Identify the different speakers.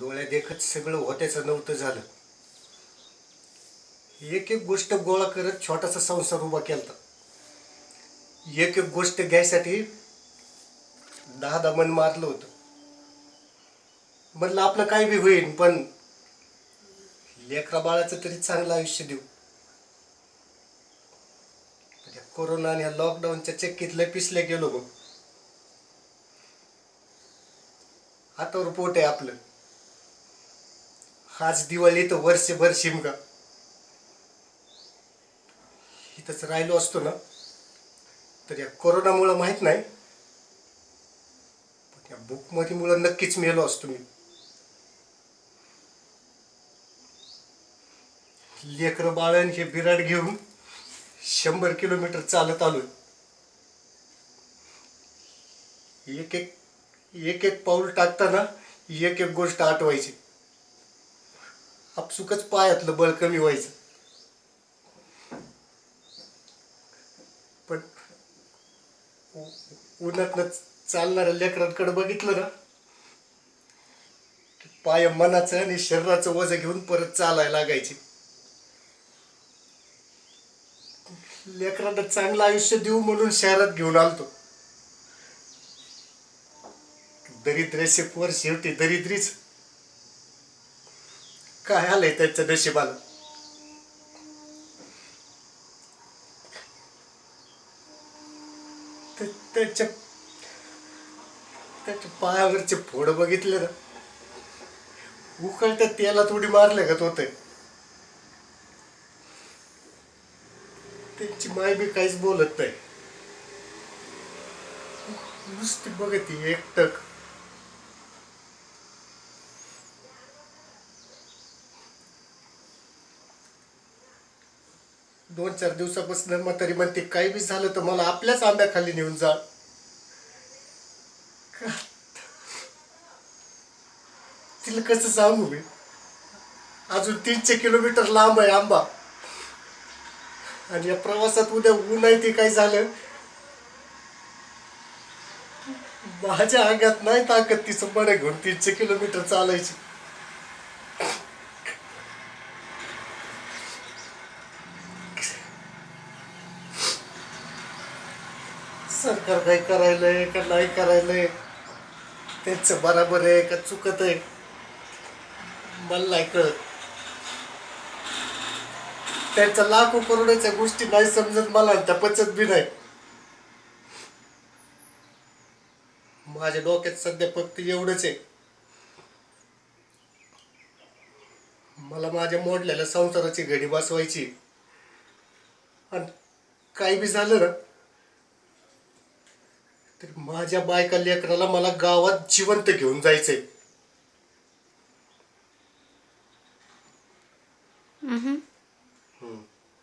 Speaker 1: डोळ्या देखत सगळं होत्याचं नव्हतं झालं. एक एक गोष्ट गोळा करत छोटासा संसार उभा केलता. एक एक गोष्ट घ्यायसाठी दहा दहा मन मारलं होतं. म्हणलं आपलं काय बी होईल पण लेकरा बाळाचं तरी चांगलं आयुष्य देऊ. कोरोना आणि ह्या लॉकडाऊनच्या चक्कीतले पिसले गेलो बघ. हातावर पोट आहे आपलं. हाच दिवाळी तर वर्षभर शिमगा. इथंच राहिलो असतो ना. तर या कोरोनामुळं माहीत नाही. पण या बुकमधीमुळं नक्कीच मेलो असतो मी. लेकरं बाळण हे बिराड घेऊन शंभर किलोमीटर चालत आलोय. एक एक एक एक पाऊल टाकताना एक एक गोष्ट आठवायची. आपसुकच पायातलं बळ कमी व्हायचं. पण उन्हातनं चालणाऱ्या लेकरांकडे बघितलं ना पाय मनाचं आणि शरीराचं वजन घेऊन परत चालायला लागायचे. लेकरांना चांगलं आयुष्य देऊ म्हणून शहरात घेऊन आलतो. दरिद्रेशे पोर शेवटी दरिद्रीच. काय आलंय त्याच्या नशिबाला? त्या- त्याच्या त्याच्या पायावरचे फोड बघितले ना. उकळत्या तेला थोडी मारले का तो? त्यांची माय बी काहीच बोलत नाही. नुसती बघत एकटक. दोन चार दिवसापासून मग तरी म्हणते काही बी झालं तर मला आपल्याच आंब्याखाली नेऊन जा. तिला कसं सांगू मी? अजून तीनशे किलोमीटर लांब आहे आंबा. आणि या प्रवासात उद्या ऊन आहे ते काय झालं. माझ्या अंगात नाही ताकद तिचं बडे घेऊन तीनशे किलोमीटर चालायची. सरकार काय करायलंय का नाही करायलंय? त्यांचं बराबर आहे का चुकत आहे? मला नाही कळत. त्यांच्या लाखो करोडाच्या गोष्टी नाही समजत मला आणि त्या पचत बी नाही. माझ्या डोक्यात सध्या फक्त एवढंच आहे. मला माझ्या मोडलेल्या संसाराची घडी बसवायची आणि काही बी झालं ना तर माझ्या बायका लेकराला मला गावात जिवंत घेऊन जायचंय
Speaker 2: Mhm.